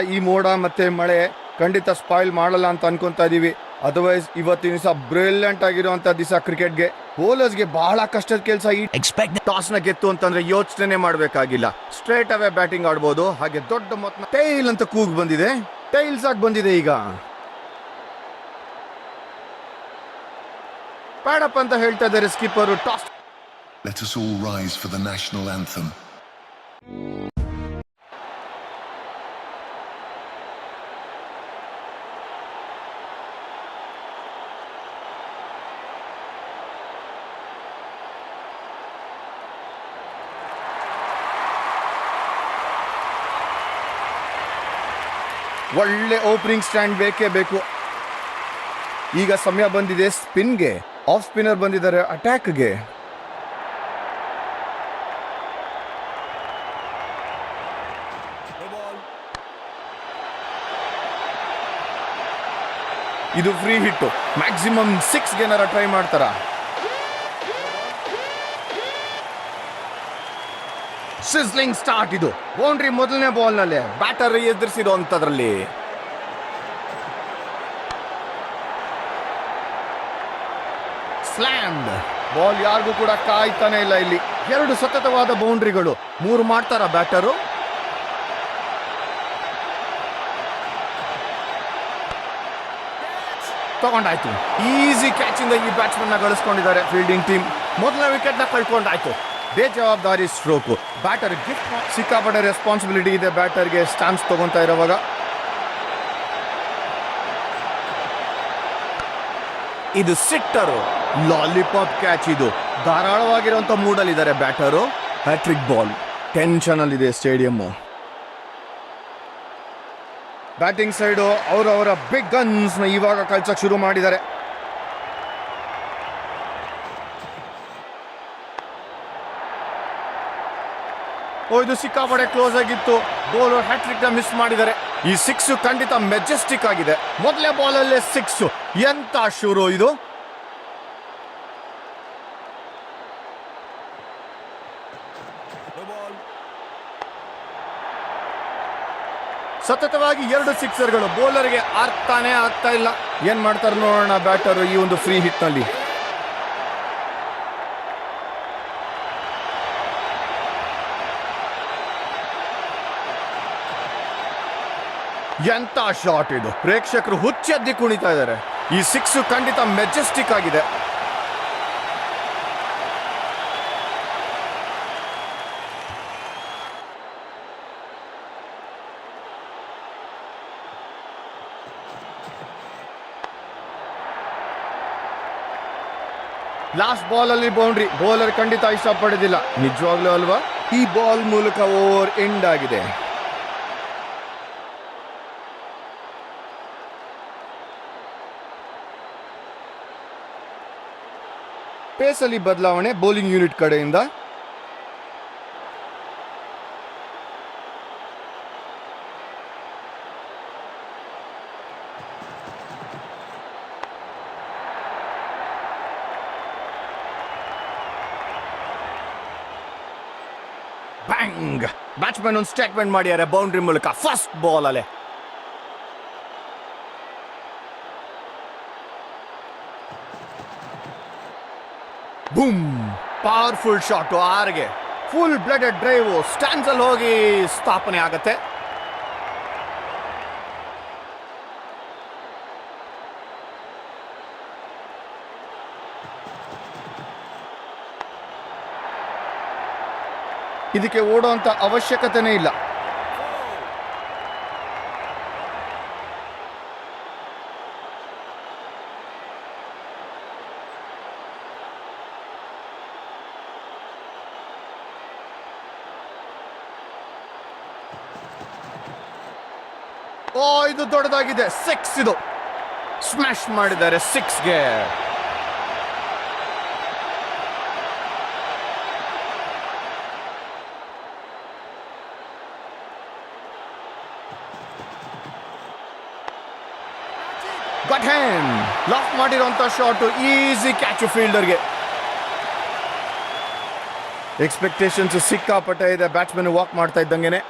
ಈ ಮೋಡ ಮತ್ತೆ ಮಳೆ ಖಂಡಿತ ಸ್ಪಾಯಿಲ್ ಮಾಡಲ್ಲ ಅಂತ ಅನ್ಕೊಂತ ಇದೀವಿ. ಅದರ್ವೈಸ್ ಇವತ್ತಿನ ದಿವಸ ಬ್ರಿಲಿಯಂಟ್ ಆಗಿರುವಂತ ದಿವಸ ಕ್ರಿಕೆಟ್ಗೆ ಬೌಲರ್ಸ್ಗೆ ಬಹಳ ಕಷ್ಟದ ಕೆಲಸ ಈ ಎಕ್ಸ್ಪೆಕ್ಟ್ ಟಾಸ್ನ ಗೆತ್ತು ಅಂತಂದ್ರೆ ಯೋಚನೆ ಮಾಡಬೇಕಾಗಿಲ್ಲ. ಸ್ಟ್ರೇಟ್ ಅವೇ ಬ್ಯಾಟಿಂಗ್ ಆಡ್ಬೋದು. ಹಾಗೆ ದೊಡ್ಡ ಮೊತ್ತ ಟೈಲ್ ಅಂತ ಕೂಗ್ ಬಂದಿದೆ. ಟೈಲ್ಸ್ ಆಗಿ ಬಂದಿದೆ ಈಗ. ಪ್ಯಾಡಪ್ ಅಂತ ಹೇಳ್ತಾ ಇದ್ದಾರೆ skipper toss Let us all rise for the national anthem. ಒಳ್ಳೆ ಓಪನಿಂಗ್ ಸ್ಟ್ಯಾಂಡ್ ಬೇಕೇ ಬೇಕು. ಈಗ ಸಮಯ ಬಂದಿದೆ ಸ್ಪಿನ್ಗೆ ಆಫ್ ಸ್ಪಿನ್ನರ್ ಬಂದಿದ್ದಾರೆ ಅಟ್ಯಾಕ್ಗೆ ಇದು ಫ್ರೀ ಹಿಟ್ಟು ಮ್ಯಾಕ್ಸಿಮಮ್ ಸಿಕ್ಸ್ ಏನಾರ ಟ್ರೈ ಮಾಡ್ತಾರ? ಸಿಸ್ಲಿಂಗ್ ಸ್ಟಾರ್ಟ್ ಇದು. ಬೌಂಡ್ರಿ ಮೊದಲನೇ ಬಾಲ್ನಲ್ಲಿ. ಬ್ಯಾಟರ್ ಎದುರಿಸಿರೋ ಅಂತದ್ರಲ್ಲಿ ಸ್ಲಾಮ್ ಬಾಲ್ ಯಾರಿಗೂ ಕೂಡ ಕಾಯ್ತಾನೆ ಇಲ್ಲ ಇಲ್ಲಿ. ಎರಡು ಸತತವಾದ ಬೌಂಡ್ರಿಗಳು ಮೂರು ಮಾಡ್ತಾರ ಬ್ಯಾಟರು ತಗೊಂಡಾಯ್ತು. ಈಸಿ ಕ್ಯಾಚ್ ಇಂದ ಈ ಬ್ಯಾಟ್ಸ್ಮನ್ನ ಗಳಿಸ್ಕೊಂಡಿದ್ದಾರೆ ಫೀಲ್ಡಿಂಗ್ ಟೀಮ್ ಮೊದಲ ವಿಕೆಟ್ನ ಕಳ್ಕೊಂಡಾಯ್ತು. ಬೇಜವಾಬ್ದಾರಿ ಸ್ಟ್ರೋಕು ಬ್ಯಾಟರ್ ಗಿಫ್ಟ್ ಸಿಕ್ಕಾಪಟ್ಟೆ ರೆಸ್ಪಾನ್ಸಿಬಿಲಿಟಿ ಇದೆ ಬ್ಯಾಟರ್ಗೆ ಸ್ಟಾಂಪ್ಸ್ ತಗೊಂತಾ ಇರೋವಾಗ. ಇದು ಸಿಟ್ಟರು. ಲಾಲಿಪಾಪ್ ಕ್ಯಾಚ್ ಇದು. ಧಾರಾಳವಾಗಿರುವಂಥ ಮೂಡಲ್ಲಿದ್ದಾರೆ ಬ್ಯಾಟರು. ಹ್ಯಾಟ್ರಿಕ್ ಬಾಲ್ ಟೆನ್ಷನಲ್ಲಿದೆ ಸ್ಟೇಡಿಯಮ್ಮು ಬ್ಯಾಟಿಂಗ್ ಸೈಡು ಅವರವರ ಬಿಗ್ ಗನ್ಸ್ನ ಇವಾಗ ಕಳ್ಸಕ್ ಶುರು ಮಾಡಿದ್ದಾರೆ. ಓ ಇದು ಸಿಕ್ಕಾಪಡೆ ಕ್ಲೋಸ್ ಆಗಿತ್ತು. ಬೌಲರ್ ಹ್ಯಾಟ್ರಿಕ್ನ ಮಿಸ್ ಮಾಡಿದರೆ ಈ ಸಿಕ್ಸ್ ಖಂಡಿತ ಮೆಜೆಸ್ಟಿಕ್ ಆಗಿದೆ. ಮೊದಲೇ ಬಾಲ್ ಅಲ್ಲಿ ಸಿಕ್ಸ್ ಎಂತ ಶುರು ಇದು? ಸತತವಾಗಿ ಎರಡು ಸಿಕ್ಸರ್ಗಳು ಬೌಲರ್ಗೆ ಆರ್ತಾನೆ ಆಗ್ತಾ ಇಲ್ಲ. ಏನ್ ಮಾಡ್ತಾರೆ ನೋಡೋಣ ಬ್ಯಾಟರ್ ಈ ಒಂದು ಫ್ರೀ ಹಿಟ್ ಎಂತ ಶಾಟ್ ಇದು? ಪ್ರೇಕ್ಷಕರು ಹುಚ್ಚೆದ್ದಿ ಕುಣಿತಾ ಇದ್ದಾರೆ. ಈ ಸಿಕ್ಸ್ ಖಂಡಿತ ಮೆಜೆಸ್ಟಿಕ್ ಆಗಿದೆ. ಲಾಸ್ಟ್ ಬಾಲ್ ಅಲ್ಲಿ ಬೌಂಡ್ರಿ ಬೌಲರ್ ಖಂಡಿತ ಇಷ್ಟಪಡೋದಿಲ್ಲ ನಿಜವಾಗ್ಲೂ ಅಲ್ವಾ? ಈ ಬಾಲ್ ಮೂಲಕ ಓವರ್ ಎಂಡ್ ಆಗಿದೆ. ಪೇಸ್ ಅಲ್ಲಿ ಬದಲಾವಣೆ ಬೌಲಿಂಗ್ ಯೂನಿಟ್ ಕಡೆಯಿಂದ. ಬ್ಯಾಂಗ್! ಬ್ಯಾಟ್ಸ್ಮನ್ ಒಂದು ಸ್ಟೇಟ್ಮೆಂಟ್ ಮಾಡಿದ್ದಾರೆ ಬೌಂಡ್ರಿ ಮೂಲಕ. ಫಸ್ಟ್ ಬಾಲ್ ಅಲ್ಲೇ. ಬೂಮ್. ಪವರ್ಫುಲ್ ಶಾಟ್ ಆರ್ಗೆ. ಫುಲ್ ಬ್ಲಡೆಡ್ ಡ್ರೈವ್ ಸ್ಟ್ಯಾಂಡ್ಸ್ ಅಲ್ಲಿ ಹೋಗಿ ಸ್ಥಾಪನೆ ಆಗತ್ತೆ. ಇದಕ್ಕೆ ಓಡುವಂತ ಅವಶ್ಯಕತೆನೇ ಇಲ್ಲ. ಓ, ಇದು ದೊಡ್ಡದಾಗಿದೆ. ಸಿಕ್ಸ್ ಇದು. ಸ್ಮ್ಯಾಶ್ ಮಾಡಿದ್ದಾರೆ ಸಿಕ್ಸ್ಗೆ ಬಟ್ ಹ್ಯಾಂಡ್ ಲಾಕ್ ಮಾಡಿರುವಂತ ಶಾಟ್ ಈಸಿ ಕ್ಯಾಚ್ ಫೀಲ್ಡರ್ಗೆ ಎಕ್ಸ್ಪೆಕ್ಟೇಷನ್ಸ್ ಸಿಕ್ಕಾಪಟ್ಟೆ ಇದೆ. ಬ್ಯಾಟ್ಸ್ಮನ್ ವಾಕ್ ಮಾಡ್ತಾ ಇದ್ದಂಗೆನೆ.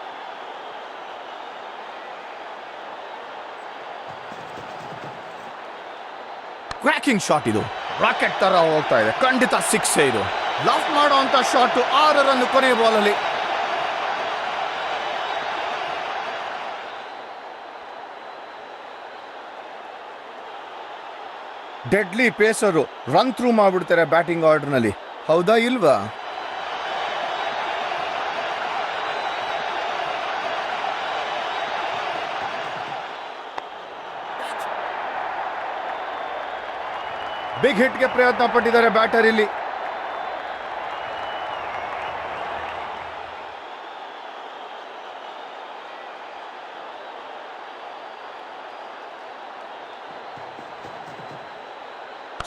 ಕ್ರ್ಯಾಕಿಂಗ್ ಶಾಟ್ ಇದು. ರಾಕೆಟ್ ತರ ಹೋಗ್ತಾ ಇದೆ. ಖಂಡಿತ ಸಿಕ್ಸ್ ಇದು. ಲಫ್ ಮಾಡುವಂತ ಶಾಟ್ ಆರು ರನ್ ಕೊನೆಯ ಬಾಲಲ್ಲಿ ಡೆಡ್ಲಿ ಪೇಸರು ರನ್ ಥ್ರೂ ಮಾಡ್ಬಿಡ್ತಾರೆ ಬ್ಯಾಟಿಂಗ್ ಆರ್ಡರ್ನಲ್ಲಿ ಹೌದಾ ಇಲ್ವಾ? ಬಿಗ್ ಹಿಟ್ಗೆ ಪ್ರಯತ್ನ ಪಟ್ಟಿದ್ದಾರೆ ಬ್ಯಾಟರ್ ಇಲ್ಲಿ.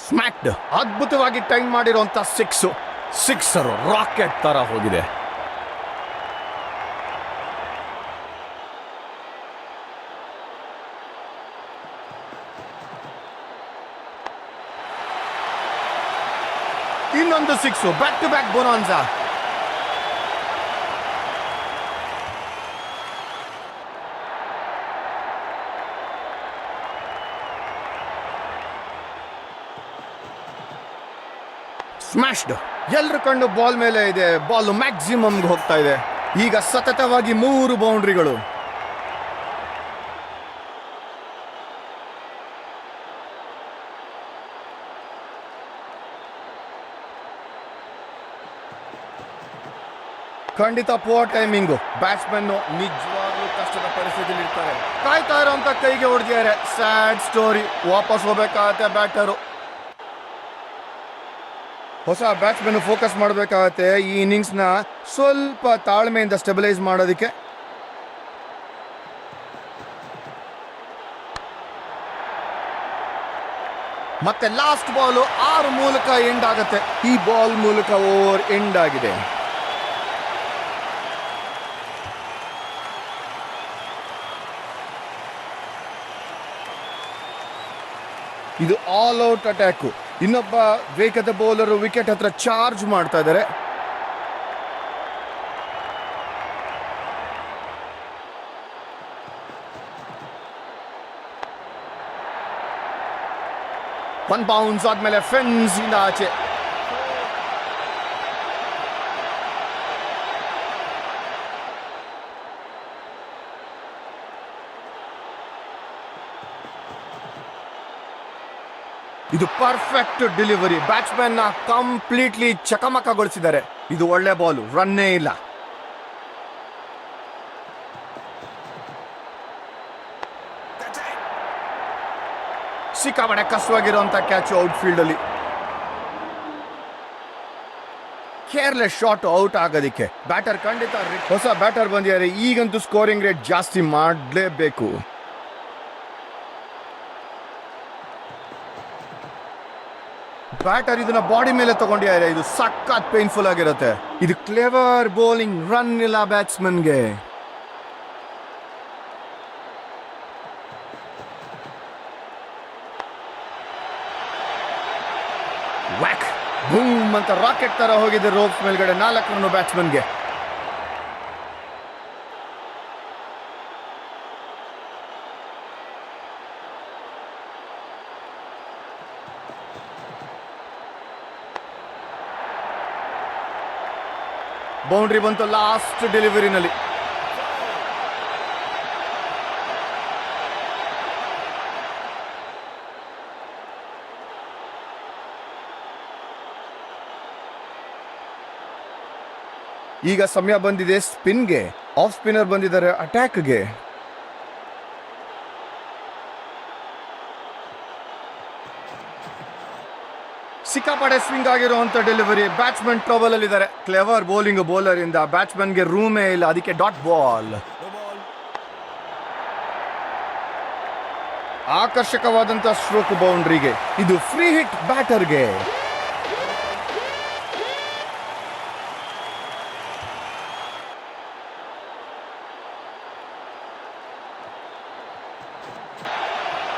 ಸ್ಮ್ಯಾಕ್ಡ್ ಅದ್ಭುತವಾಗಿ ಟೈಮ್ ಮಾಡಿರುವಂತ ಸಿಕ್ಸ್ ಸಿಕ್ಸರ್ ರಾಕೆಟ್ ತರ ಹೋಗಿದೆ. ಇನ್ನೊಂದು six back to back bonanza. Smashed ಎಲ್ರ ಕಂಡು ಬಾಲ್ ಮೇಲೆ ಇದೆ. ಬಾಲ್ ಮ್ಯಾಕ್ಸಿಮಮ್ಗೆ ಹೋಗ್ತಾ ಇದೆ. ಈಗ ಸತತವಾಗಿ ಮೂರು ಬೌಂಡ್ರಿಗಳು ಖಂಡಿತ ಪೋರ್ ಟೈಮಿಂಗು ಬ್ಯಾಟ್ಸ್ಮನ್ ನಿಜವಾಗ್ಲೂ ಕಷ್ಟದ ಪರಿಸ್ಥಿತಿಯಲ್ಲಿ ಇರ್ತಾರೆ ಕಾಯ್ತಾ ಇರೋಂತ ಕೈಗೆ ಹೊಡೆದಿದ್ದಾರೆ. ಸ್ಯಾಡ್ ಸ್ಟೋರಿ ವಾಪಸ್ ಹೋಗ್ಬೇಕಾಗತ್ತೆ ಬ್ಯಾಟರು ಹೊಸ ಬ್ಯಾಟ್ಸ್ಮನ್ ಫೋಕಸ್ ಮಾಡಬೇಕಾಗತ್ತೆ ಈ ಇನ್ನಿಂಗ್ಸ್ನ ಸ್ವಲ್ಪ ತಾಳ್ಮೆಯಿಂದ ಸ್ಟೆಬಿಲೈಸ್ ಮಾಡೋದಕ್ಕೆ. ಮತ್ತೆ ಲಾಸ್ಟ್ ಬಾಲು ಆರು ಮೂಲಕ ಎಂಡ್ ಆಗುತ್ತೆ. ಈ ಬಾಲ್ ಮೂಲಕ ಓವರ್ ಎಂಡ್ ಆಗಿದೆ. ಇದು ಆಲ್ ಔಟ್ ಅಟ್ಯಾಕು ಇನ್ನೊಬ್ಬ ವೇಗದ ಬೌಲರ್ ವಿಕೆಟ್ ಹತ್ರ ಚಾರ್ಜ್ ಮಾಡ್ತಾ ಇದ್ದಾರೆ. ಒನ್ ಬೌನ್ಸ್ ಆದ್ಮೇಲೆ ಫೆನ್ಸ್ ಇಂದ ಆಚೆ. ಇದು ಪರ್ಫೆಕ್ಟ್ ಡೆಲಿವರಿ ಬ್ಯಾಟ್ಸ್ಮನ್ನ ಕಂಪ್ಲೀಟ್ಲಿ ಚಕಮಕಗೊಳಿಸಿದ್ದಾರೆ. ಇದು ಒಳ್ಳೆ ಬಾಲ್ ರನ್ನೇ ಇಲ್ಲ. ಸಿಕ್ಕಾಪಡೆ ಕಸವಾಗಿರುವಂತ ಕ್ಯಾಚ್ ಔಟ್ ಫೀಲ್ಡ್ ಅಲ್ಲಿ. ಕೇರ್ಲೆಸ್ ಶಾಟ್ ಔಟ್ ಆಗೋದಿಕ್ಕೆ. ಬ್ಯಾಟರ್ ಖಂಡಿತ ಹೊಸ ಬ್ಯಾಟರ್ ಬಂದಿದ್ದಾರೆ. ಈಗಂತೂ ಸ್ಕೋರಿಂಗ್ ರೇಟ್ ಜಾಸ್ತಿ ಮಾಡಲೇಬೇಕು. ಬ್ಯಾಟರ್ ಇದನ್ನ ಬಾಡಿ ಮೇಲೆ ತಗೊಂಡಿದ್ದಾರೆ. ಇದು ಸಖತ್ ಪೇನ್ಫುಲ್ ಆಗಿರುತ್ತೆ. ಇದು ಕ್ಲೇವರ್ ಬೌಲಿಂಗ್ ರನ್ ಇಲ್ಲ ಬ್ಯಾಟ್ಸ್ಮನ್ಗೆ ವ್ಯಾಕ್ ಬೂಮ್ ಅಂತ ರಾಕೆಟ್ ತರ ಹೋಗಿದೆ ರೋಪ್ ಮೇಲ್ಗಡೆ ನಾಲ್ಕು ರನ್ ಬ್ಯಾಟ್ಸ್ಮನ್ಗೆ ಬೌಂಡ್ರಿ ಬಂತು ಲಾಸ್ಟ್ ಡೆಲಿವರಿನಲ್ಲಿ. ಈಗ ಸಮಯ ಬಂದಿದೆ ಸ್ಪಿನ್ಗೆ. ಆಫ್ ಸ್ಪಿನ್ನರ್ ಬಂದಿದ್ದಾರೆ ಅಟ್ಯಾಕ್ಗೆ. ಸಿಕ್ಕಾಪಡೆ ಸ್ವಿಂಗ್ ಆಗಿರುವಂತ ಡೆಲಿವರಿ ಬ್ಯಾಟ್ಸ್ಮನ್ ಟ್ರಬಲ್ ಅಲ್ಲಿ ಇದ್ದಾರೆ ಕ್ಲೆವರ್ ಬೌಲಿಂಗ್ ಬೌಲರ್ ಇಂದ ಬ್ಯಾಟ್ಸ್ಮನ್ಗೆ ರೂಮೇ ಇಲ್ಲ. ಅದಕ್ಕೆ ಡಾಟ್ ಬಾಲ್ ಆಕರ್ಷಕವಾದಂತ ಸ್ಟ್ರೋಕ್ ಬೌಂಡ್ರಿಗೆ ಇದು ಫ್ರೀ ಹಿಟ್ ಬ್ಯಾಟರ್ಗೆ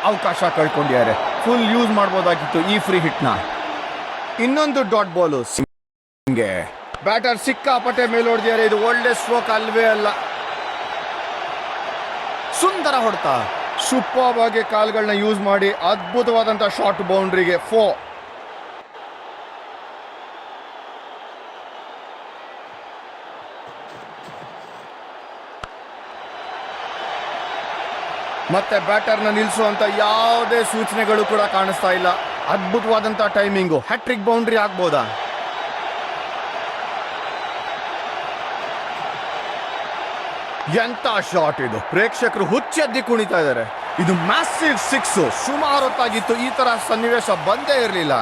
ಅವಕಾಶ ಕಳ್ಕೊಂಡಿದ್ದಾರೆ. ಫುಲ್ ಯೂಸ್ ಮಾಡ್ಬೋದಾಗಿತ್ತು ಈ ಫ್ರೀ ಹಿಟ್ನ ಇನ್ನೊಂದು ಡಾಟ್ ಬಾಲು ಸಿಂಗೆ ಬ್ಯಾಟರ್ ಸಿಕ್ಕಾಪಟ್ಟೆ ಮೇಲೋಡಿದ್ಯಾರೆ ಇದು ಒಳ್ಳೆ ಸ್ಟ್ರೋಕ್ ಅಲ್ವೇ ಅಲ್ಲ. ಸುಂದರ ಹೊಡೆತ. ಸೂಪರ್ ಆಗಿ ಕಾಲ್ಗಳನ್ನ ಯೂಸ್ ಮಾಡಿ ಅದ್ಭುತವಾದಂತ ಶಾರ್ಟ್ ಬೌಂಡ್ರಿಗೆ ಫೋ ಮತ್ತೆ ಬ್ಯಾಟರ್ನ ನಿಲ್ಲಿಸುವಂತ ಯಾವುದೇ ಸೂಚನೆಗಳು ಕೂಡ ಕಾಣಿಸ್ತಾ ಇಲ್ಲ. ಅದ್ಭುತವಾದಂತ ಟೈಮಿಂಗು ಹ್ಯಾಟ್ರಿಕ್ ಬೌಂಡ್ರಿ ಆಗ್ಬೋದಾ? ಎಂಥ ಶಾಟ್ ಇದು? ಪ್ರೇಕ್ಷಕರು ಹುಚ್ಚೆದ್ದಿ ಕುಣಿತಾ ಇದ್ದಾರೆ. ಇದು ಮ್ಯಾಸಿವ್ ಸಿಕ್ಸ್ ಸುಮಾರು ಹೊತ್ತಾಗಿತ್ತು. ಈ ತರ ಸನ್ನಿವೇಶ ಬಂದೇ ಇರಲಿಲ್ಲ.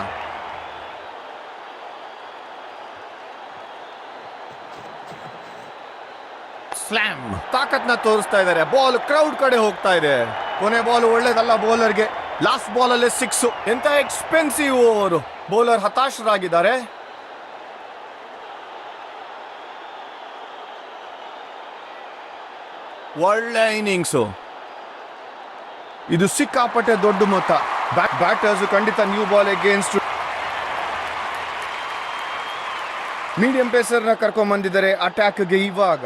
ಸ್ಲಾಮ್ ತಾಕತ್ನ ತೋರಿಸ್ತಾ ಇದ್ದಾರೆ. ಬಾಲ್ ಕ್ರೌಡ್ ಕಡೆ ಹೋಗ್ತಾ ಇದೆ. ಕೊನೆ ಬಾಲ್ ಒಳ್ಳೇದಲ್ಲ ಬೌಲರ್ಗೆ ಲಾಸ್ಟ್ ಬಾಲ್ ಅಲ್ಲಿ ಸಿಕ್ಸ್ ಎಂತ ಎಕ್ಸ್ಪೆನ್ಸಿವ್ ಓವರ್ ಬೌಲರ್ ಹತಾಶರಾಗಿದ್ದಾರೆ. ಒಳ್ಳೆ ಇನ್ನಿಂಗ್ಸು ಇದು ಸಿಕ್ಕಾಪಟ್ಟೆ ದೊಡ್ಡ ಮೊತ್ತ. ಬ್ಯಾಟರ್ಸ್ ಖಂಡಿತ ನ್ಯೂ ಬಾಲ್ ಅಗೇನ್ಸ್ಟ್ ಮೀಡಿಯಂ ಪೇಸರ್ನ ಕರ್ಕೊಂಡ್ ಬಂದಿದ್ದಾರೆ. ಅಟ್ಯಾಕ್ಗೆ ಇವಾಗ.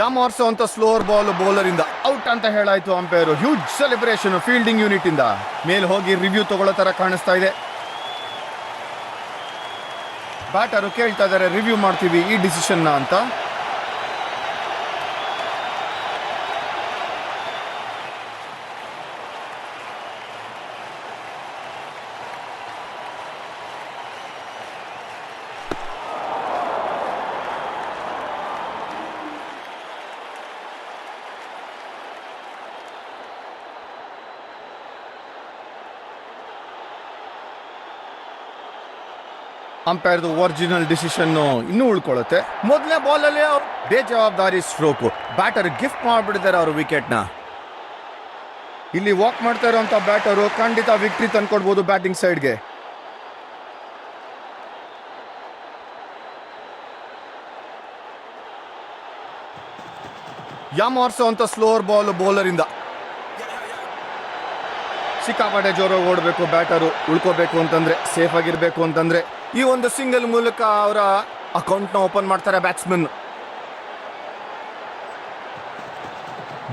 ಯಾಮಾರ್ಸೋ ಅಂತ ಸ್ಲೋವರ್ ಬಾಲ್ ಬೌಲರ್ ಇಂದ ಔಟ್ ಅಂತ ಹೇಳಾಯ್ತು umpire huge celebration fielding unit ಇಂದ. ಮೇಲೆ ಹೋಗಿ ರಿವ್ಯೂ ತಗೊಳ್ಳೋ ತರ ಕಾಣಿಸ್ತಾ ಇದೆ. ಬ್ಯಾಟರು ಕೇಳ್ತಾ ಇದ್ದಾರೆ ರಿವ್ಯೂ ಮಾಡ್ತೀವಿ ಈ ಡಿಸಿಷನ್ನ ಅಂತ. ಅಂಪೈರ್ದು ಒರಿಜಿನಲ್ ಡಿಸಿಷನ್ ಇನ್ನೂ ಉಳ್ಕೊಳ್ಳುತ್ತೆ. ಮೊದಲನೇ ಬಾಲಲ್ಲಿ ಅಲ್ಲಿ ಬೇಜವಾಬ್ದಾರಿ ಸ್ಟ್ರೋಕು ಬ್ಯಾಟರ್ ಗಿಫ್ಟ್ ಮಾಡ್ಬಿಟ್ಟಿದ್ದಾರೆ ಅವರು ವಿಕೆಟ್ನ ಇಲ್ಲಿ ವಾಕ್ ಮಾಡ್ತಾ ಇರುವಂತ ಬ್ಯಾಟರು ಖಂಡಿತ ವಿಕ್ಟ್ರಿ ತಂದ್ಕೊಡ್ಬೋದು ಬ್ಯಾಟಿಂಗ್ ಸೈಡ್ಗೆ ಆರ್ಸೋ ಅಂತ ಸ್ಲೋರ್ ಬಾಲ್ ಬೌಲರ್ ಇಂದ. ಸಿಕ್ಕಾಪಾಟೆ ಜೋರಾಗಿ ಓಡಬೇಕು ಬ್ಯಾಟರು ಉಳ್ಕೋಬೇಕು ಅಂತಂದ್ರೆ ಸೇಫ್ ಆಗಿರ್ಬೇಕು ಅಂತಂದ್ರೆ ಈ ಒಂದು ಸಿಂಗಲ್ ಮೂಲಕ ಅವರ ಅಕೌಂಟ್ನ ಓಪನ್ ಮಾಡ್ತಾರೆ ಬ್ಯಾಟ್ಸ್ಮನ್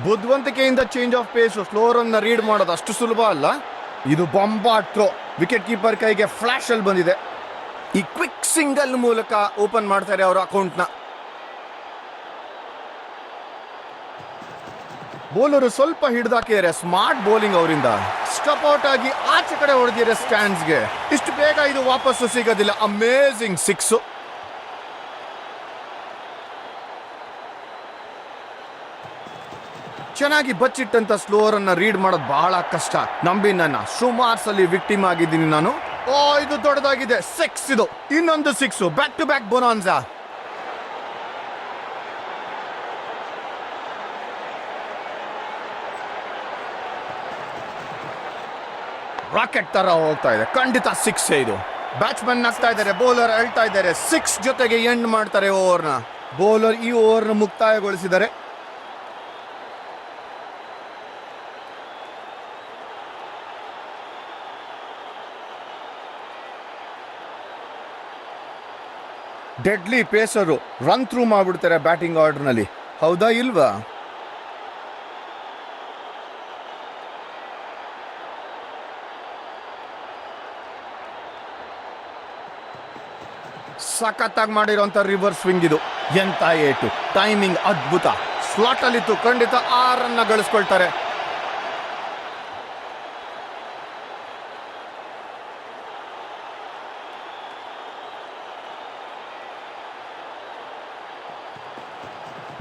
ಬುದ್ಧಿವಂತಿಕೆಯಿಂದ ಚೇಂಜ್ ಆಫ್ ಪೇಸ್ ಸ್ಲೋ ರನ್ನ ರೀಡ್ ಮಾಡೋದು ಅಷ್ಟು ಸುಲಭ ಅಲ್ಲ. ಇದು ಬಾಂಬಾಟ್ ಥ್ರೋ ವಿಕೆಟ್ ಕೀಪರ್ ಕೈಗೆ ಫ್ಲಾಶ್ ಅಲ್ಲಿ ಬಂದಿದೆ. ಈ ಕ್ವಿಕ್ ಸಿಂಗಲ್ ಮೂಲಕ ಓಪನ್ ಮಾಡ್ತಾರೆ ಅವರ ಅಕೌಂಟ್ನ ಬೌಲರು ಸ್ವಲ್ಪ ಹಿಡ್ದಾಕಿದ್ದಾರೆ ಸ್ಮಾರ್ಟ್ ಬೌಲಿಂಗ್ ಅವರಿಂದ. ಸ್ಟಪ್ ಔಟ್ ಆಗಿ ಆಚೆ ಕಡೆ ಹೊಡೆದಿರೋ ಸ್ಟ್ಯಾಂಡ್ಸ್ಗೆ. ಇಷ್ಟು ಬೇಗ ಇದು ವಾಪಸ್ಸು ಸಿಗೋದಿಲ್ಲ. ಅಮೇಝಿಂಗ್ ಸಿಕ್ಸ್ ಚೆನ್ನಾಗಿ ಬಚ್ಚಿಟ್ಟಂತ ಸ್ಲೋರ್ ಅನ್ನ ರೀಡ್ ಮಾಡೋದು ಬಹಳ ಕಷ್ಟ. ನಂಬಿ ನನ್ನ ಸುಮಾರು ಅಲ್ಲಿ ವಿಕ್ಟಿಮ್ ಆಗಿದ್ದೀನಿ ನಾನು. ಓ, ಇದು ದೊಡ್ಡದಾಗಿದೆ. ಸಿಕ್ಸ್ ಇದು. ಇನ್ನೊಂದು six back to back bonanza rocket ತರ ಹೋಗ್ತಾ ಇದೆ. ಖಂಡಿತ ಸಿಕ್ಸ್ ಇದು. ಬ್ಯಾಟ್ಸ್ಮನ್ ನಗ್ತಾ ಇದ್ದಾರೆ ಬೌಲರ್ ಅಳ್ತಾ ಇದ್ದಾರೆ. ಸಿಕ್ಸ್ ಜೊತೆಗೆ ಎಂಡ್ ಮಾಡ್ತಾರೆ ಓವರ್ನ ಬೌಲರ್ ಈ ಓವರ್ನ ಮುಕ್ತಾಯಗೊಳಿಸಿದ್ದಾರೆ. ಡೆಡ್ಲಿ ಪೇಸರು ರನ್ ಥ್ರೂ ಮಾಡಿಬಿಡ್ತಾರೆ ಬ್ಯಾಟಿಂಗ್ ಆರ್ಡರ್ನಲ್ಲಿ ಹೌದಾ ಇಲ್ವಾ? ಸಖತ್ತಾಗಿ ಮಾಡಿರೋಂಥ ರಿವರ್ಸ್ ಸ್ವಿಂಗ್ ಇದು. ಎಂತ ಏಟು. ಟೈಮಿಂಗ್ ಅದ್ಭುತ. ಸ್ಲಾಟ್ ಅಲ್ಲಿತ್ತು. ಖಂಡಿತ ಆರನ್ನ ಗಳಿಸ್ಕೊಳ್ತಾರೆ.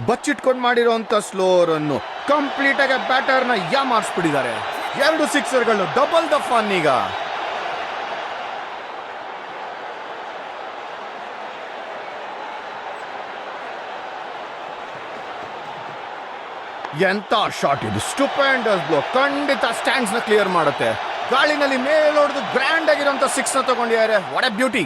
ಬಚ್ಚಿಟ್ಕೊಂಡು ಮಾಡಿರೋಂಥ ಸ್ಲೋರನ್ನು ಕಂಪ್ಲೀಟ್ ಆಗಿ ಬ್ಯಾಟರ್ನ ಯಾ ಮಾಡಿಸ್ಬಿಟ್ಟಿದ್ದಾರೆ? ಎರಡು ಸಿಕ್ಸರ್ಗಳು ಡಬಲ್ ದ ಫನ್ ಈಗ. ಎಂತ ಶಾಟ್ ಇದು? ಸ್ಟುಪೆಂಡಸ್ ಬ್ಲೋ ಖಂಡಿತ ಸ್ಟ್ಯಾಂಡ್ಸ್ನ ಕ್ಲಿಯರ್ ಮಾಡುತ್ತೆ. ಗಾಳಿನಲ್ಲಿ ಮೇಲೊಡೆದು ಗ್ರ್ಯಾಂಡ್ ಆಗಿರುವಂತ ಸಿಕ್ಸ್ನ ತಗೊಂಡಿದ್ದಾರೆ ವಾಟ್ ಎ ಬ್ಯೂಟಿ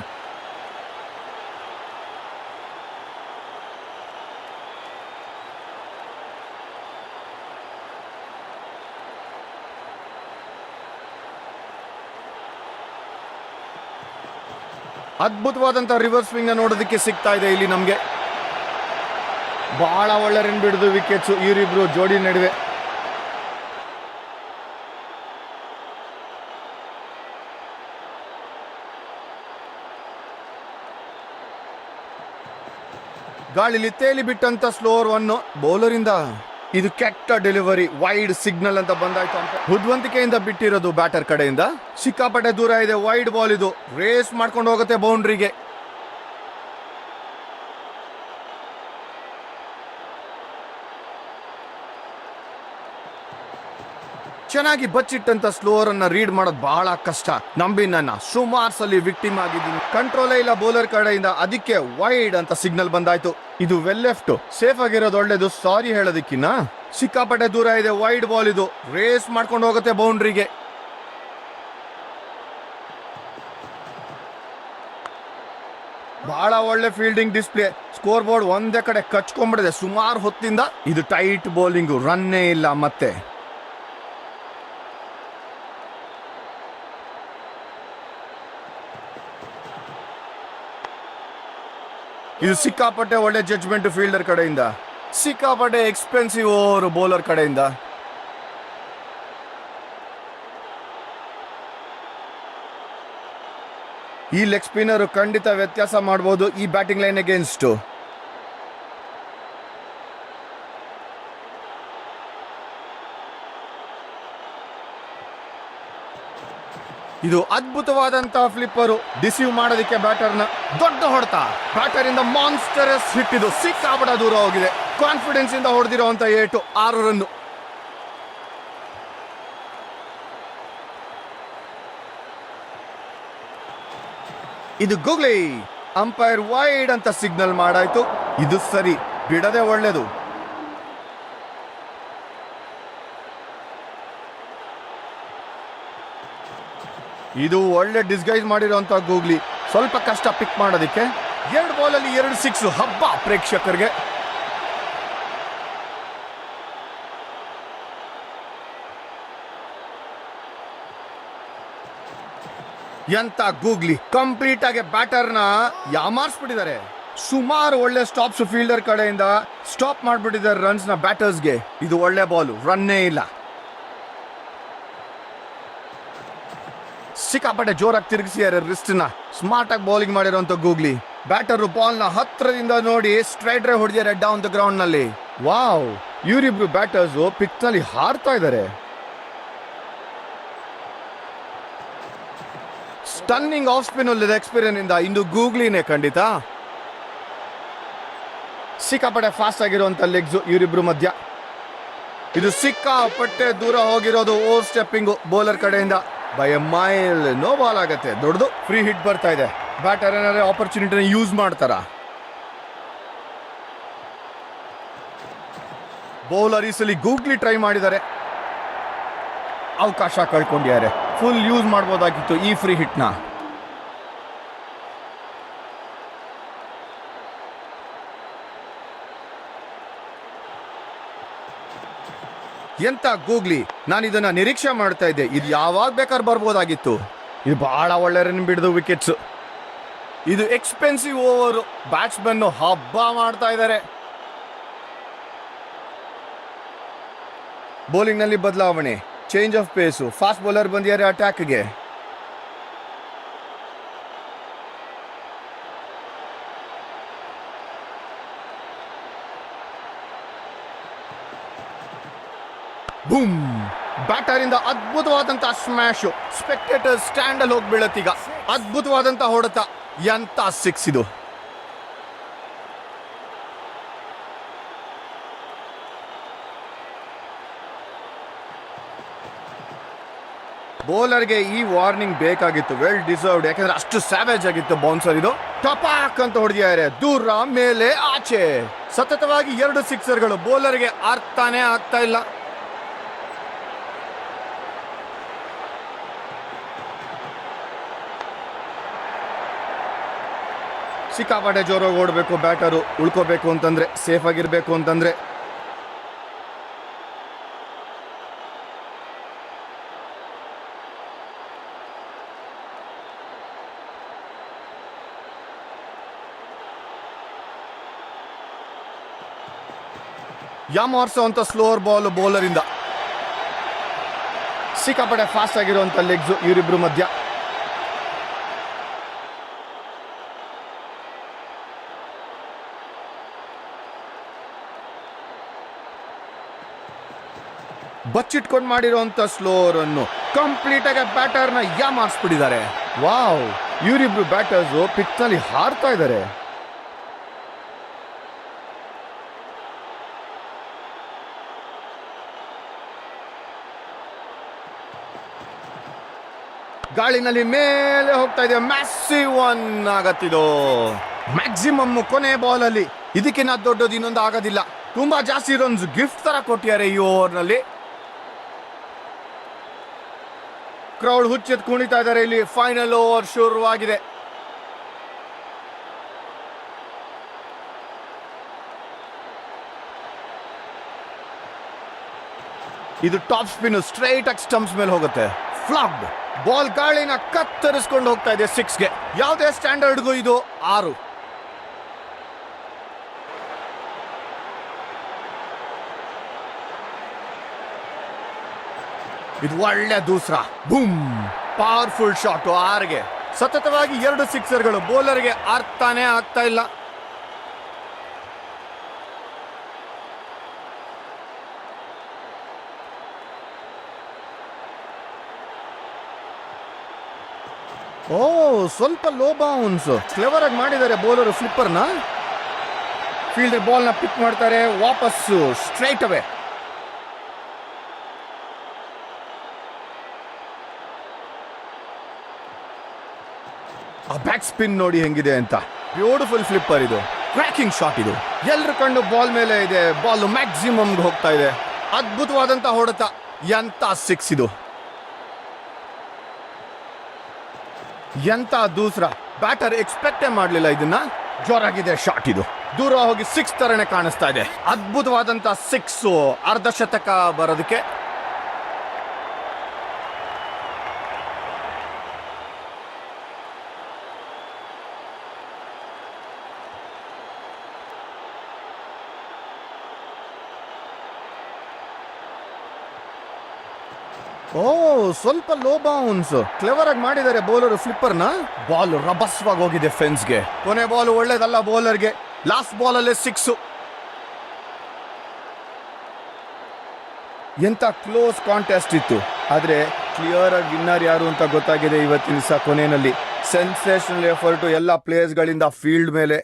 ಅದ್ಭುತವಾದಂತ ರಿವರ್ಸ್ ಸ್ವಿಂಗ್ ನೋಡೋದಕ್ಕೆ ಸಿಗ್ತಾ ಇದೆ ಇಲ್ಲಿ ನಮ್ಗೆ. ಬಹಳ ಒಳ್ಳೆ ರನ್ ಬಿಡಿದು ವಿಕೆಟ್ಸು ಇವರಿಬ್ರು ಜೋಡಿ ನಡುವೆ. ಗಾಳಿಲಿ ತೇಲಿ ಬಿಟ್ಟಂತ ಸ್ಲೋರ್ ಒನ್ ಬೌಲರ್ ಇಂದ ಇದು ಕೆಟ್ಟ ಡೆಲಿವರಿ ವೈಡ್ ಸಿಗ್ನಲ್ ಅಂತ ಬಂದಾಯ್ತು ಅಂತ. ಬುದ್ಧಿವಂತಿಕೆಯಿಂದ ಬಿಟ್ಟಿರೋದು ಬ್ಯಾಟರ್ ಕಡೆಯಿಂದ. ಸಿಕ್ಕಾಪಟ್ಟೆ ದೂರ ಇದೆ ವೈಡ್ ಬಾಲ್ ಇದು. ರೇಸ್ ಮಾಡ್ಕೊಂಡು ಹೋಗುತ್ತೆ ಬೌಂಡ್ರಿಗೆ ಚೆನ್ನಾಗಿ ಬಚ್ಚಿಟ್ಟಂತ ಸ್ಲೋರ್ ಅನ್ನ ರೀಡ್ ಮಾಡೋದು ಬಹಳ ಕಷ್ಟ. ನಂಬಿ ನನ್ನ. ಸುಮಾರ್ಸ್ ಅಲ್ಲಿ ವಿಕ್ಟಿಮ್ ಆಗಿದ್ದೀನಿ. ಕಂಟ್ರೋಲೇ ಇಲ್ಲ ಬೌಲರ್ ಕಡೆಯಿಂದ ಅದಕ್ಕೆ ವೈಡ್ ಅಂತ ಸಿಗ್ನಲ್ ಬಂದಾಯ್ತು. ಇದು ವೆಲ್ ಲೆಫ್ಟ್ ಸೇಫ್ ಆಗಿರೋದು ಒಳ್ಳೇದು. ಸಾರಿ ಹೇಳೋದಕ್ಕಿನ್ನ. ಸಿಕ್ಕಾಪಟ್ಟೆ ದೂರ ಇದೆ. ವೈಡ್ ಬಾಲ್ ಇದು. ರೇಸ್ ಮಾಡ್ಕೊಂಡು ಹೋಗುತ್ತೆ ಬೌಂಡ್ರಿಗೆ ಬಹಳ ಒಳ್ಳೆ ಫೀಲ್ಡಿಂಗ್ ಡಿಸ್ಪ್ಲೇ ಸ್ಕೋರ್ ಬೋರ್ಡ್ ಒಂದೇ ಕಡೆ ಕಚ್ಕೊಂಡ್ಬಿಡಿದೆ ಸುಮಾರು ಹೊತ್ತಿಂದ ಇದು ಟೈಟ್ ಬೌಲಿಂಗ್ ರನ್ನೇ ಇಲ್ಲ ಮತ್ತೆ. ಇದು ಸಿಕ್ಕಾಪಟ್ಟೆ ಒಳ್ಳೆ ಜಡ್ಜ್ಮೆಂಟ್ ಫೀಲ್ಡರ್ ಕಡೆಯಿಂದ. ಸಿಕ್ಕಾಪಟ್ಟೆ ಎಕ್ಸ್ಪೆನ್ಸಿವ್ ಓವರ್ ಬೌಲರ್ ಕಡೆಯಿಂದ. ಈ ಲೆಗ್ ಸ್ಪಿನ್ನರ್ ಖಂಡಿತ ವ್ಯತ್ಯಾಸ ಮಾಡಬಹುದು ಈ ಬ್ಯಾಟಿಂಗ್ ಲೈನ್ ಅಗೇನ್ಸ್ಟ್ ಇದು ಅದ್ಭುತವಾದಂತಹ ಫ್ಲಿಪ್ಪರು ಡಿಸೀವ್ ಮಾಡೋದಕ್ಕೆ ಬ್ಯಾಟರ್ನ ದೊಡ್ಡ ಹೊಡೆತ. ಬ್ಯಾಟರ್ ಇಂದ ಮಾನ್ಸ್ಟರಸ್ ಹಿಟ್ ಇದು ಸಿಕ್ಕಾಬಡ ದೂರ ಹೋಗಿದೆ. ಕಾನ್ಫಿಡೆನ್ಸ್ ಇಂದ ಹೊಡೆದಿರುವಂತ ಏಟು, ಆರು ರನ್ನು ಇದು ಗುಗ್ಲಿ ಅಂಪೈರ್ ವೈಡ್ ಅಂತ ಸಿಗ್ನಲ್ ಮಾಡಾಯ್ತು. ಇದು ಸರಿ, ಬಿಡದೆ ಒಳ್ಳೇದು. ಇದು ಒಳ್ಳೆ ಡಿಸ್ಗೈಸ್ ಮಾಡಿರುವಂತ ಗೂಗ್ಲಿ. ಸ್ವಲ್ಪ ಕಷ್ಟ ಪಿಕ್ ಮಾಡೋದಕ್ಕೆ. ಎರಡು ಬಾಲಲ್ಲಿ ಎರಡು ಸಿಕ್ಸ್ ಹಬ್ಬ ಪ್ರೇಕ್ಷಕರಿಗೆ. ಎಂತ ಗೂಗ್ಲಿ. ಕಂಪ್ಲೀಟ್ ಆಗಿ ಬ್ಯಾಟರ್ನ ಯಾಮಾರ್ಸ್ಬಿಟ್ಟಿದ್ದಾರೆ ಸುಮಾರು ಒಳ್ಳೆ ಸ್ಟಾಪ್ಸ್ ಫೀಲ್ಡರ್ ಕಡೆಯಿಂದ ಸ್ಟಾಪ್ ಮಾಡ್ಬಿಟ್ಟಿದ್ದಾರೆ ರನ್ಸ್ನ ಬ್ಯಾಟರ್ಸ್ಗೆ ಇದು ಒಳ್ಳೆ ಬಾಲು ರನ್ನೇ ಇಲ್ಲ. ಸಿಕ್ಕಾಪಟ್ಟೆ ಜೋರಾಗಿ ತಿರುಗಿಸಿದ್ದಾರೆ ರಿಸ್ಟ್ನ ಸ್ಮಾರ್ಟ್ ಆಗಿ ಬೌಲಿಂಗ್ ಮಾಡಿರುವಂತ ಗೂಗ್ಲಿ. ಬ್ಯಾಟರ್ ಬಾಲ್ನ ಹತ್ರದಿಂದ ನೋಡಿ ಸ್ಟ್ರೈಟ್ ಹೊಡೆದಿದ್ದಾರೆ ಡೌನ್ ದ ಗ್ರೌಂಡ್ನಲ್ಲಿ. ವಾವ್ ಇವರಿಬ್ರು ಬ್ಯಾಟರ್ಸ್ ಪಿಚ್ನಲ್ಲಿ ಹಾರ್ತಾ ಇದ್ದಾರೆ. ಸ್ಟನ್ನಿಂಗ್ ಆಫ್ ಸ್ಪಿನ್ ಇದೆ ಎಕ್ಸ್ಪೀರಿಯನ್ ಇಂದ. ಇಂದು ಗೂಗ್ಲಿನೇ ಖಂಡಿತ. ಸಿಕ್ಕಾಪಟ್ಟೆ ಫಾಸ್ಟ್ ಆಗಿರುವಂತ ಲೆಗ್ಸ್ ಇವರಿಬ್ರು ಮಧ್ಯ. ಇದು ಸಿಕ್ಕಾಪಟ್ಟೆ ದೂರ ಹೋಗಿರೋದು ಓವರ್ ಸ್ಟೆಪ್ಪಿಂಗ್ ಬೌಲರ್ ಕಡೆಯಿಂದ. By a mile no ball ಆಗತ್ತೆ. ದೊಡ್ಡದು ಫ್ರೀ ಹಿಟ್ ಬರ್ತಾ ಇದೆ. ಬ್ಯಾಟರ್ ಏನಾದ್ರೆ ಆಪರ್ಚುನಿಟಿನ ಯೂಸ್ ಮಾಡ್ತಾರ? ಬೌಲರ್ ಈ ಸಲ ಗೂಗ್ಲಿ ಟ್ರೈ ಮಾಡಿದ್ದಾರೆ ಅವಕಾಶ ಕಳ್ಕೊಂಡಿದ್ದಾರೆ. ಫುಲ್ ಯೂಸ್ ಮಾಡ್ಬೋದಾಗಿತ್ತು ಈ ಫ್ರೀ ಹಿಟ್ನ ಎಂತ ಗೂಗ್ಲಿ, ನಾನು ಇದನ್ನ ನಿರೀಕ್ಷೆ ಮಾಡ್ತಾ ಇದ್ದೆ. ಇದು ಯಾವಾಗ ಬೇಕಾದ್ರೆ ಬರ್ಬೋದಾಗಿತ್ತು. ಇದು ಬಹಳ ಒಳ್ಳೆ ರನ್ ಬಿಡಿದು ವಿಕೆಟ್ಸ್ ಇದು ಎಕ್ಸ್ಪೆನ್ಸಿವ್ ಓವರ್ ಬ್ಯಾಟ್ಸ್ಮನ್ ಹಬ್ಬ ಮಾಡ್ತಾ ಇದ್ದಾರೆ ಬೌಲಿಂಗ್ನಲ್ಲಿ ಬದಲಾವಣೆ. Change of pace fast bowler ಬಂದಿದ್ದಾರೆ ಅಟ್ಯಾಕ್ಗೆ ಬೂಮ್. ಬ್ಯಾಟರ್ ಇಂದ ಅದ್ಭುತವಾದಂತಹ ಸ್ಮ್ಯಾಶ್. ಸ್ಪೆಕ್ಟೇಟರ್ ಸ್ಟ್ಯಾಂಡ್ ಅಲ್ಲಿ ಹೋಗಿ ಬೀಳತ್ತೀಗ. ಅದ್ಭುತವಾದಂತಹ ಹೊಡೆತ. ಎಂತ ಸಿಕ್ಸ್ ಇದು. ಬೌಲರ್ಗೆ ಈ ವಾರ್ನಿಂಗ್ ಬೇಕಾಗಿತ್ತು. Well deserved. ಯಾಕಂದ್ರೆ ಅಷ್ಟು ಸ್ಯಾವೇಜ್ ಆಗಿತ್ತು ಬೌನ್ಸರ್ ಇದು. ಟಪಾಕ್ ಅಂತ ಹೊಡೆದಿದ್ದಾರೆ. ದೂರ, ಮೇಲೆ, ಆಚೆ. ಸತತವಾಗಿ ಎರಡು ಸಿಕ್ಸರ್ಗಳು ಬೌಲರ್ಗೆ ಅರ್ಥನೇ ಆಗ್ತಾ ಇಲ್ಲ. ಸಿಕ್ಕಾಪಟ್ಟೆ ಜೋರಾಗಿ ಓಡಬೇಕು, ಬ್ಯಾಟರು ಉಳ್ಕೋಬೇಕು ಅಂತಂದರೆ ಸೇಫಾಗಿರಬೇಕು ಅಂತಂದರೆ. ಆರ್ಸೋ ಅಂತ ಸ್ಲೋರ್ ಬಾಲ್ ಬೌಲರಿಂದ ಸಿಕ್ಕಾಪಟ್ಟೆ ಫಾಸ್ಟ್ ಆಗಿರುವಂಥ ಲೆಗ್ಸು ಇವರಿಬ್ಬರು ಮಧ್ಯ. ಬಚ್ಚಿಟ್ಕೊಂಡು ಅನ್ನು ಕಂಪ್ಲೀಟ್ ಆಗಿ ಬ್ಯಾಟರ್ನ ಯಾ ಮಾಡಿಸ್ಬಿಟ್ಟಿದ್ದಾರೆ ವಾವ್, ಇವರಿಬ್ರು ಬ್ಯಾಟರ್ಸ್ ಪಿಚ್ನಲ್ಲಿ ಹಾರ್ತಾ ಇದ್ದಾರೆ ಗಾಳಿನಲ್ಲಿ ಮೇಲೆ ಹೋಗ್ತಾ ಇದೆ, ಮ್ಯಾಸಿವ್ ಒನ್ ಆಗತ್ತಿದು. ಮ್ಯಾಕ್ಸಿಮಮ್ ಕೊನೆ ಬಾಲ್ ಅಲ್ಲಿ ಇದಕ್ಕಿಂತ ದೊಡ್ಡದು ಇನ್ನೊಂದು ಆಗೋದಿಲ್ಲ. ತುಂಬಾ ಜಾಸ್ತಿ ರನ್ಸ್ ಗಿಫ್ಟ್ ತರ ಕೊಟ್ಟಿದ್ದಾರೆ ಈ ಓವರ್ನಲ್ಲಿ ಕ್ರೌಡ್ ಹುಚ್ಚೆತ್ ಕುಣಿತಾ ಇದ್ದಾರೆ. ಇಲ್ಲಿ ಫೈನಲ್ ಓವರ್ ಶುರುವಾಗಿದೆ. ಇದು ಟಾಪ್ ಸ್ಪಿನ್ ಸ್ಟ್ರೈಟ್ ಆಗಿ ಸ್ಟಂಪ್ಸ್ ಮೇಲೆ ಹೋಗುತ್ತೆ. ಫ್ಲಾಗ್ಡ್ ಬಾಲ್ ಗಾಳಿನ ಕತ್ತರಿಸ್ಕೊಂಡು ಹೋಗ್ತಾ ಇದೆ ಸಿಕ್ಸ್ಗೆ ಯಾವುದೇ ಸ್ಟ್ಯಾಂಡರ್ಡ್ಗೂ ಇದು ಆರು. ಇದು ಒಳ್ಳೆ ದೂಸ್ರ. ಬೂಮ್. ಪವರ್ಫುಲ್ ಶಾಟ್ ಆರ್ಗೆ. ಸತತವಾಗಿ ಎರಡು ಸಿಕ್ಸರ್ಗಳು ಬೌಲರ್ಗೆ ಅರ್ಥನೇ ಆಗ್ತಾ ಇಲ್ಲ. ಓ, ಸ್ವಲ್ಪ ಲೋ ಬೌನ್ಸ್ ಕ್ಲೆವರ್ ಆಗಿ ಮಾಡಿದ್ದಾರೆ ಬೌಲರ್ ಫ್ಲಿಪ್ಪರ್ನ ಫೀಲ್ಡರ್ ಬಾಲ್ನ ಪಿಕ್ ಮಾಡ್ತಾರೆ. ವಾಪಸ್ಸು. ಸ್ಟ್ರೈಟ್ ಅವೇ ಆ ಬ್ಯಾಕ್ ಸ್ಪಿನ್ ನೋಡಿ ಹೆಂಗಿದೆ ಅಂತ. ಬ್ಯೂಟಿಫುಲ್ ಫ್ಲಿಪ್ಪರ್ ಇದು. ಕ್ರ್ಯಾಕಿಂಗ್ ಶಾಟ್ ಇದು. ಎಲ್ರ ಕಂಡು ಬಾಲ್ ಮೇಲೆ ಇದೆ. ಬಾಲ್ ಮ್ಯಾಕ್ಸಿಮಮ್ ಹೋಗ್ತಾ ಇದೆ. ಅದ್ಭುತವಾದಂತ ಹೊಡೆತ. ಎಂತ ಸಿಕ್ಸ್ ಇದು. ಎಂತ ದೂಸ್ರ. ಬ್ಯಾಟರ್ ಎಕ್ಸ್ಪೆಕ್ಟೇ ಮಾಡಲಿಲ್ಲ ಇದನ್ನ. ಜೋರಾಗಿದೆ ಶಾಟ್ ಇದು. ದೂರ ಹೋಗಿ ಸಿಕ್ಸ್ ತರನೇ ಕಾಣಿಸ್ತಾ ಇದೆ. ಅದ್ಭುತವಾದಂತ ಸಿಕ್ಸ್ ಅರ್ಧ ಶತಕ ಬರೋದಕ್ಕೆ. ಓ, ಸ್ವಲ್ಪ ಲೋ ಬೌನ್ಸ್ ಕ್ಲೆವರ್ ಆಗಿ ಮಾಡಿದ್ದಾರೆ ಬೌಲರ್ ಫ್ಲಿಪ್ಪರ್ನ ಬಾಲ್ ರಭಸವಾಗಿ ಹೋಗಿದೆ ಫೆನ್ಸ್ಗೆ ಕೊನೆ ಬಾಲ್ ಒಳ್ಳೇದಲ್ಲ ಬೌಲರ್ಗೆ ಲಾಸ್ಟ್ ಬಾಲ್ ಅಲ್ಲೇ ಸಿಕ್ಸ್ ಎಂತ ಕ್ಲೋಸ್ ಕಾಂಟೆಸ್ಟ್ ಇತ್ತು. ಆದ್ರೆ ಕ್ಲಿಯರ್ ಆಗಿ ವಿನ್ನರ್ ಯಾರು ಅಂತ ಗೊತ್ತಾಗಿದೆ ಇವತ್ತಿನ ದಿವಸ ಕೊನೆಯಲ್ಲಿ. ಸೆನ್ಸೇಷನಲ್ ಎಫರ್ಟ್ ಎಲ್ಲ ಪ್ಲೇಯರ್ಸ್ಗಳಿಂದ ಫೀಲ್ಡ್ ಮೇಲೆ.